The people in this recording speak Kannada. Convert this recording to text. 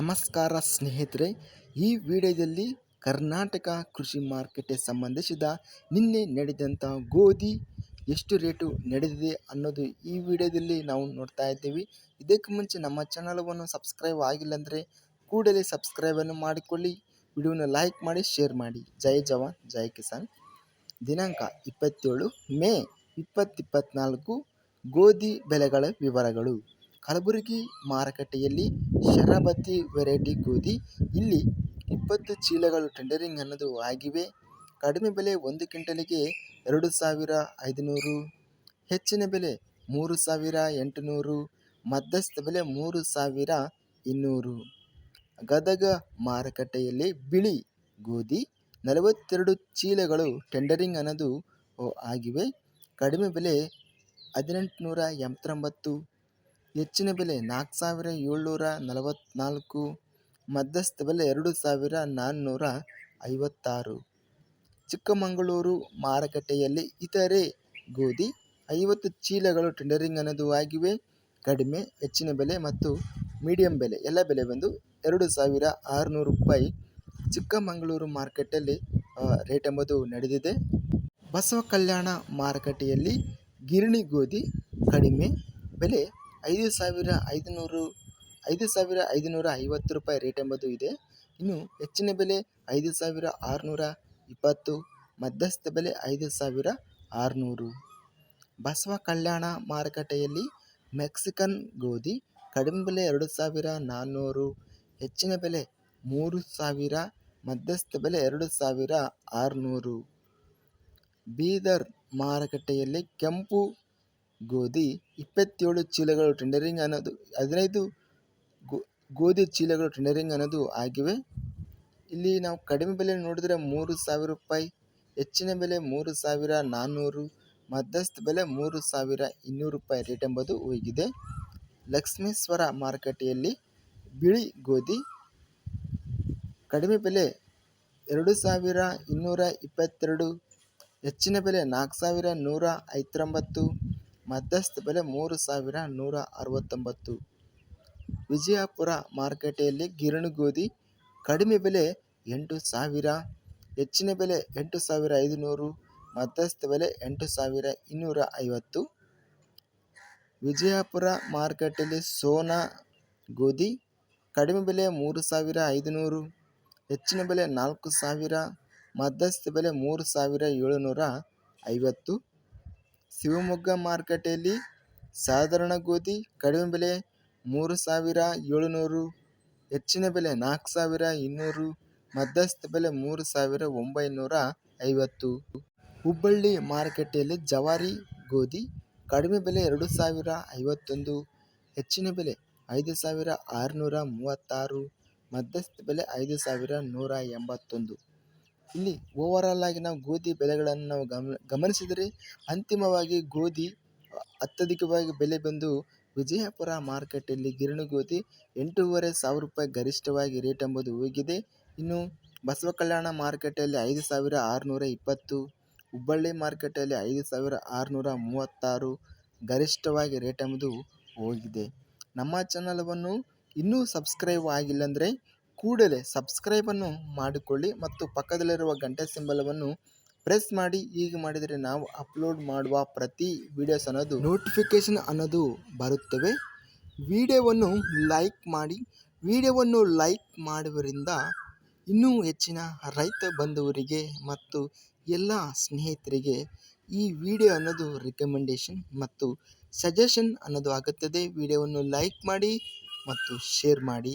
ನಮಸ್ಕಾರ ಸ್ನೇಹಿತರೆ, ಈ ವಿಡಿಯೋದಲ್ಲಿ ಕರ್ನಾಟಕ ಕೃಷಿ ಮಾರುಕಟ್ಟೆ ಸಂಬಂಧಿಸಿದ ನಿನ್ನೆ ನಡೆದಂಥ ಗೋಧಿ ಎಷ್ಟು ರೇಟು ನಡೆದಿದೆ ಅನ್ನೋದು ಈ ವಿಡಿಯೋದಲ್ಲಿ ನಾವು ನೋಡ್ತಾ ಇದ್ದೀವಿ. ಇದಕ್ಕೆ ಮುಂಚೆ ನಮ್ಮ ಚಾನಲವನ್ನು ಸಬ್ಸ್ಕ್ರೈಬ್ ಆಗಿಲ್ಲ ಅಂದರೆ ಕೂಡಲೇ ಸಬ್ಸ್ಕ್ರೈಬನ್ನು ಮಾಡಿಕೊಳ್ಳಿ. ವಿಡಿಯೋನ ಲೈಕ್ ಮಾಡಿ, ಶೇರ್ ಮಾಡಿ. ಜೈ ಜವಾನ್, ಜೈ ಕಿಸಾನ್. ದಿನಾಂಕ ಇಪ್ಪತ್ತೇಳು ಮೇ ಇಪ್ಪತ್ತಿಪ್ಪತ್ನಾಲ್ಕು ಗೋಧಿ ಬೆಲೆಗಳ ವಿವರಗಳು. ಕಲಬುರಗಿ ಮಾರುಕಟ್ಟೆಯಲ್ಲಿ ಶರಬತಿ ವೆರೈಟಿ ಗೋಧಿ. ಇಲ್ಲಿ ಇಪ್ಪತ್ತು ಚೀಲಗಳು ಟೆಂಡರಿಂಗ್ ಅನ್ನೋದು ಆಗಿವೆ. ಕಡಿಮೆ ಬೆಲೆ ಒಂದು ಕ್ವಿಂಟಲಿಗೆ ಎರಡು ಸಾವಿರ ಐದುನೂರು. ಹೆಚ್ಚಿನ ಬೆಲೆ ಮೂರು ಸಾವಿರ ಎಂಟುನೂರು. ಮಧ್ಯಸ್ಥ ಬೆಲೆ ಮೂರು ಸಾವಿರ ಇನ್ನೂರು. ಗದಗ ಮಾರುಕಟ್ಟೆಯಲ್ಲಿ ಬಿಳಿ ಗೋಧಿ ನಲವತ್ತೆರಡು ಚೀಲಗಳು ಟೆಂಡರಿಂಗ್ ಅನ್ನೋದು ಆಗಿವೆ. ಕಡಿಮೆ ಬೆಲೆ ಹದಿನೆಂಟುನೂರ ಎಂಬತ್ತೊಂಬತ್ತು. ಹೆಚ್ಚಿನ ಬೆಲೆ ನಾಲ್ಕು ಸಾವಿರ ಏಳ್ನೂರ ನಲವತ್ತ್ನಾಲ್ಕು ಮಧ್ಯಸ್ಥ ಬೆಲೆ ಎರಡು ಸಾವಿರ ನಾನ್ನೂರ ಐವತ್ತಾರು. ಚಿಕ್ಕಮಗಳೂರು ಮಾರುಕಟ್ಟೆಯಲ್ಲಿ ಇತರೆ ಗೋಧಿ, ಐವತ್ತು ಚೀಲಗಳು ಟೆಂಡರಿಂಗ್ ಅನ್ನೋದು ಆಗಿವೆ. ಕಡಿಮೆ, ಹೆಚ್ಚಿನ ಬೆಲೆ ಮತ್ತು ಮೀಡಿಯಂ ಬೆಲೆ. ಎಲ್ಲ ಬೆಲೆ ಬಂದು ಎರಡು ಸಾವಿರ ಆರುನೂರು ರೂಪಾಯಿ. ಚಿಕ್ಕಮಗಳೂರು ಮಾರುಕಟ್ಟೆಯಲ್ಲಿ ರೇಟ್ ಎಂಬುದು ನಡೆದಿದೆ. ಬಸವ ಕಲ್ಯಾಣ ಮಾರುಕಟ್ಟೆಯಲ್ಲಿ ಗಿರಣಿ ಗೋಧಿ ಕಡಿಮೆ ಬೆಲೆ ಐದು ಸಾವಿರ ಐದುನೂರು, ಐದು ಸಾವಿರ ಐದುನೂರ ಐವತ್ತು ರೂಪಾಯಿ ರೇಟ್ ಎಂಬುದು ಇದೆ. ಇನ್ನು ಹೆಚ್ಚಿನ ಬೆಲೆ ಐದು ಸಾವಿರ ಆರುನೂರ ಇಪ್ಪತ್ತು, ಮಧ್ಯಸ್ಥ ಬೆಲೆ ಐದು ಸಾವಿರ ಆರುನೂರು. ಬಸವ ಕಲ್ಯಾಣ ಮಾರುಕಟ್ಟೆಯಲ್ಲಿ ಮೆಕ್ಸಿಕನ್ ಗೋಧಿ ಕಡಿಮೆ ಬೆಲೆ ಎರಡು ಸಾವಿರ ನಾನ್ನೂರು, ಹೆಚ್ಚಿನ ಬೆಲೆ ಮೂರು ಸಾವಿರ, ಮಧ್ಯಸ್ಥ ಬೆಲೆ ಎರಡು ಸಾವಿರ ಆರುನೂರು. ಬೀದರ್ ಮಾರುಕಟ್ಟೆಯಲ್ಲಿ ಕೆಂಪು ಗೋಧಿ ಇಪ್ಪತ್ತೇಳು ಚೀಲಗಳು ಟೆಂಡರಿಂಗ್ ಅನ್ನೋದು, ಹದಿನೈದು ಗೋಧಿ ಚೀಲಗಳು ಟೆಂಡರಿಂಗ್ ಅನ್ನೋದು ಆಗಿವೆ. ಇಲ್ಲಿ ನಾವು ಕಡಿಮೆ ಬೆಲೆ ನೋಡಿದ್ರೆ ಮೂರು ಸಾವಿರ ರೂಪಾಯಿ, ಹೆಚ್ಚಿನ ಬೆಲೆ ಮೂರು ಸಾವಿರ ನಾನ್ನೂರು ಮಧ್ಯಸ್ಥ ಬೆಲೆ ಮೂರು ಸಾವಿರ ಇನ್ನೂರು ರೂಪಾಯಿ ರೇಟ್ ಎಂಬುದು ಹೋಗಿದೆ. ಲಕ್ಷ್ಮೇಶ್ವರ ಮಾರುಕಟ್ಟೆಯಲ್ಲಿ ಬಿಳಿ ಗೋಧಿ, ಕಡಿಮೆ ಬೆಲೆ ಎರಡು ಸಾವಿರ ಇನ್ನೂರ ಇಪ್ಪತ್ತೆರಡು, ಹೆಚ್ಚಿನ ಬೆಲೆ ನಾಲ್ಕು ಸಾವಿರ ನೂರ ಐವತ್ತೊಂಬತ್ತು ಮಧ್ಯಸ್ಥ ಬೆಲೆ ಮೂರು ಸಾವಿರ ನೂರ ಅರವತ್ತೊಂಬತ್ತು. ವಿಜಯಪುರ ಮಾರುಕಟ್ಟೆಯಲ್ಲಿ ಗಿರಣಿ ಗೋಧಿ ಕಡಿಮೆ ಬೆಲೆ ಎಂಟು ಸಾವಿರ, ಹೆಚ್ಚಿನ ಬೆಲೆ ಎಂಟು ಸಾವಿರ ಐದುನೂರು, ಮಧ್ಯಸ್ಥ ಬೆಲೆ ಎಂಟು ಸಾವಿರ ಇನ್ನೂರ ಐವತ್ತು. ವಿಜಯಪುರ ಮಾರುಕಟ್ಟೆಯಲ್ಲಿ ಸೋನಾ ಗೋಧಿ ಕಡಿಮೆ ಬೆಲೆ ಮೂರು ಸಾವಿರ ಐದುನೂರು, ಹೆಚ್ಚಿನ ಬೆಲೆ ನಾಲ್ಕು ಸಾವಿರ, ಮಧ್ಯಸ್ಥ ಬೆಲೆ ಮೂರು ಸಾವಿರ ಏಳುನೂರ ಐವತ್ತು. ಶಿವಮೊಗ್ಗ ಮಾರುಕಟ್ಟೆಯಲ್ಲಿ ಸಾಧಾರಣ ಗೋಧಿ, ಕಡಿಮೆ ಬೆಲೆ ಮೂರು ಸಾವಿರ ಏಳುನೂರು, ಹೆಚ್ಚಿನ ಬೆಲೆ ನಾಲ್ಕು ಸಾವಿರ ಇನ್ನೂರು, ಮಧ್ಯಸ್ಥ ಬೆಲೆ ಮೂರು ಸಾವಿರ ಒಂಬೈನೂರ ಐವತ್ತು. ಹುಬ್ಬಳ್ಳಿ ಮಾರುಕಟ್ಟೆಯಲ್ಲಿ ಜವಾರಿ ಗೋಧಿ, ಕಡಿಮೆ ಬೆಲೆ ಎರಡು ಸಾವಿರ ಐವತ್ತೊಂದು, ಹೆಚ್ಚಿನ ಬೆಲೆ ಐದು ಸಾವಿರ ಆರುನೂರ ಮೂವತ್ತಾರು, ಮಧ್ಯಸ್ಥ ಬೆಲೆ ಐದು ಸಾವಿರ ನೂರ ಎಂಬತ್ತೊಂದು. ಇಲ್ಲಿ ಓವರಾಲ್ ಆಗಿ ನಾವು ಗೋಧಿ ಬೆಲೆಗಳನ್ನು ನಾವು ಗಮ, ಗಮನಿಸಿದರೆ ಅಂತಿಮವಾಗಿ ಗೋಧಿ, ಅತ್ಯಧಿಕವಾಗಿ ಬೆಲೆ ಬಂದು ವಿಜಯಪುರ ಮಾರುಕಟ್ಟೆಯಲ್ಲಿ ಗಿರಣಿ ಗೋಧಿ ಎಂಟೂವರೆ ಸಾವಿರ ರೂಪಾಯಿ ಗರಿಷ್ಠವಾಗಿ ರೇಟ್ ಎಂಬುದು ಹೋಗಿದೆ. ಇನ್ನು ಬಸವ ಕಲ್ಯಾಣ ಮಾರುಕಟ್ಟೆಯಲ್ಲಿ ಐದು ಸಾವಿರ ಆರುನೂರ ಇಪ್ಪತ್ತು, ಹುಬ್ಬಳ್ಳಿ ಮಾರುಕಟ್ಟೆಯಲ್ಲಿ ಐದು ಸಾವಿರ ಆರುನೂರ ಮೂವತ್ತಾರು ಗರಿಷ್ಠವಾಗಿ ರೇಟ್ ಎಂಬುದು ಹೋಗಿದೆ. ನಮ್ಮ ಚಾನಲವನ್ನು ಇನ್ನೂ ಸಬ್ಸ್ಕ್ರೈಬ್ ಆಗಿಲ್ಲ ಅಂದರೆ ಕೂಡಲೇ ಸಬ್ಸ್ಕ್ರೈಬನ್ನು ಮಾಡಿಕೊಳ್ಳಿ ಮತ್ತು ಪಕ್ಕದಲ್ಲಿರುವ ಗಂಟೆ ಸಿಂಬಲವನ್ನು ಪ್ರೆಸ್ ಮಾಡಿ, ಹೀಗೆ ಮಾಡಿದರೆ ನಾವು ಅಪ್ಲೋಡ್ ಮಾಡುವ ಪ್ರತಿ ವಿಡಿಯೋಸ್ ಅನ್ನೋದು ನೋಟಿಫಿಕೇಷನ್ ಅನ್ನೋದು ಬರುತ್ತವೆ. ವಿಡಿಯೋವನ್ನು ಲೈಕ್ ಮಾಡಿ, ವಿಡಿಯೋವನ್ನು ಲೈಕ್ ಮಾಡುವುದರಿಂದ ಇನ್ನೂ ಹೆಚ್ಚಿನ ರೈತ ಬಂಧುವರಿಗೆ ಮತ್ತು ಎಲ್ಲ ಸ್ನೇಹಿತರಿಗೆ ಈ ವಿಡಿಯೋ ಅನ್ನೋದು ರಿಕಮೆಂಡೇಷನ್ ಮತ್ತು ಸಜೆಷನ್ ಅನ್ನೋದು ಆಗುತ್ತದೆ. ವಿಡಿಯೋವನ್ನು ಲೈಕ್ ಮಾಡಿ ಮತ್ತು ಶೇರ್ ಮಾಡಿ.